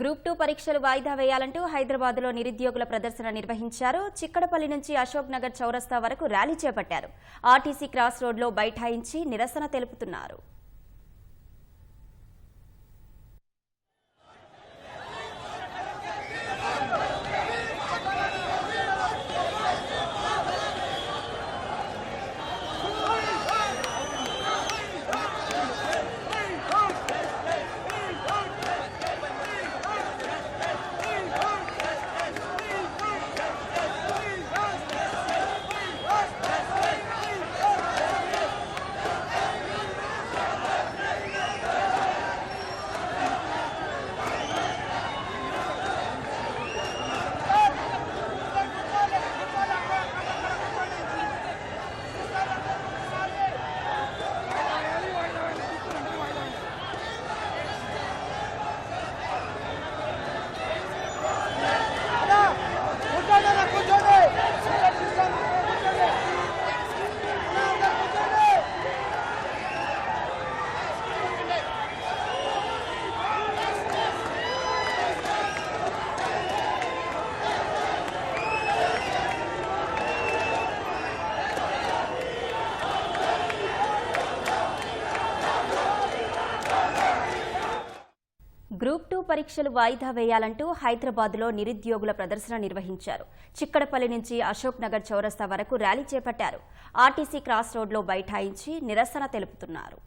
Group two పరీక్షలు వాయిదా వేయాలంటూ హైదరాబాద్లో నిరుద్యోగుల ప్రదర్శన నిర్వహించారు. చిక్కడపల్లి నుంచి అశోక్ నగర్ చౌరస్తా వరకు ర్యాలీ చేపట్టారు. ఆర్టీసీ క్రాస్ రోడ్లో బైఠాయించి నిరసన తెలుపుతున్నారు. గ్రూప్ టూ పరీక్షలు వాయిదా వేయాలంటూ హైదరాబాద్లో నిరుద్యోగుల ప్రదర్శన నిర్వహించారు. చిక్కడపల్లి నుంచి అశోక్ నగర్ చౌరస్తా వరకు ర్యాలీ చేపట్టారు. ఆర్టీసీ క్రాస్ రోడ్లో బైఠాయించి నిరసన తెలుపుతున్నారు.